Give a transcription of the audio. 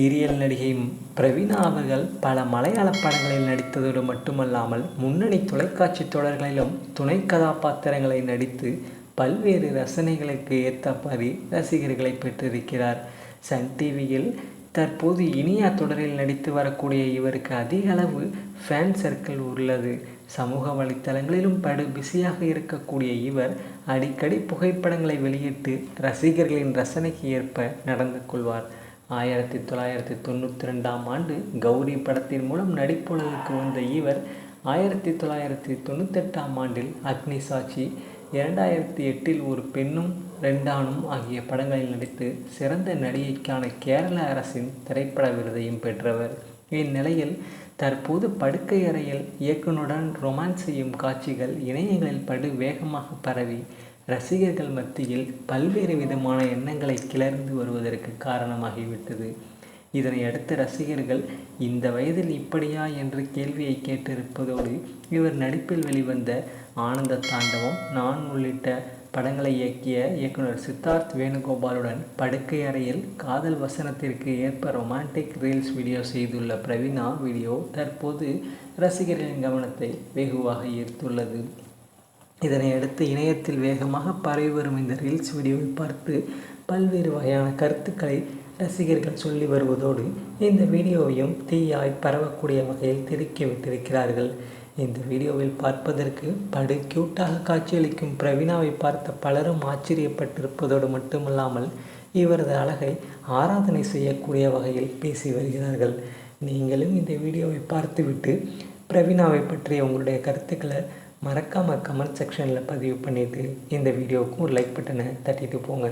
Serial நடிகை பிரவீணா அவர்கள் பல மலையாள படங்களில் நடித்ததோடு மட்டுமல்லாமல் முன்னணி தொலைக்காட்சி தொடர்களிலும் துணை கதாபாத்திரங்களை நடித்து பல்வேறு ரசனைகளுக்கு ஏற்றபடி ரசிகர்களை பெற்றிருக்கிறார். சன் டிவியில் தற்போது இனியா தொடரில் நடித்து வரக்கூடிய இவருக்கு அதிக அளவு ஃபேன் சர்க்கிள் உள்ளது. சமூக வலைத்தளங்களிலும் படு பிஸியாக இருக்கக்கூடிய இவர் அடிக்கடி புகைப்படங்களை வெளியிட்டு ரசிகர்களின் ரசனைக்கு ஏற்ப நடந்து கொள்வார். ஆயிரத்தி தொள்ளாயிரத்தி தொண்ணூற்றி ரெண்டாம் ஆண்டு கௌரி படத்தின் மூலம் நடிப்புலகுக்கு வந்த இவர் ஆயிரத்தி தொள்ளாயிரத்தி தொண்ணூத்தெட்டாம் ஆண்டில் அக்னி சாட்சி இரண்டாயிரத்தி எட்டில் ஒரு பெண்ணும் ரெண்டானும் ஆகிய படங்களில் நடித்து சிறந்த நடிகைக்கான கேரள அரசின் திரைப்பட விருதையும் பெற்றவர். இந்நிலையில் தற்போது படுக்கை அறையில் இயக்குனுடன் ரொமான்ஸ் செய்யும் காட்சிகள் இணையங்களில் படு வேகமாக பரவி ரசிகர்கள் மத்தியில் பல்வேறு விதமான எண்ணங்களை கிளர்ந்து வருவதற்கு காரணமாகிவிட்டது. இதனையடுத்து ரசிகர்கள் இந்த வயதில் இப்படியா? என்று கேள்வியை கேட்டிருப்பதோடு இவர் நடிப்பில் வெளிவந்த ஆனந்த தாண்டவம் நான் உள்ளிட்ட படங்களை இயக்கிய இயக்குனர் சித்தார்த் வேணுகோபாலுடன் படுக்கை அறையில் காதல் வசனத்திற்கு ஏற்ப ரொமான்டிக் ரீல்ஸ் வீடியோ செய்துள்ள பிரவீனா வீடியோ தற்போது ரசிகர்களின் கவனத்தை வெகுவாக ஈர்த்துள்ளது. இதனை அடுத்து இணையத்தில் வேகமாக பரவி வரும் இந்த ரீல்ஸ் வீடியோவை பார்த்து பல்வேறு வகையான கருத்துக்களை ரசிகர்கள் சொல்லி வருவதோடு இந்த வீடியோவையும் தீயாய் பரவக்கூடிய வகையில் திருக்கி விட்டிருக்கிறார்கள் இந்த வீடியோவில் பார்ப்பதற்கு படு கியூட்டாக காட்சியளிக்கும் பிரவீனாவை பார்த்த பலரும் ஆச்சரியப்பட்டிருப்பதோடு மட்டுமல்லாமல் இவரது அழகை ஆராதனை செய்யக்கூடிய வகையில் பேசி வருகிறார்கள். நீங்களும் இந்த வீடியோவை பார்த்துவிட்டு பிரவீனாவை பற்றிய உங்களுடைய கருத்துக்களை மறக்காமல் கமெண்ட் செக்ஷனில் பதிவு பண்ணிவிட்டு இந்த வீடியோவுக்கும் ஒரு லைக் பட்டனை தட்டிட்டு போங்க.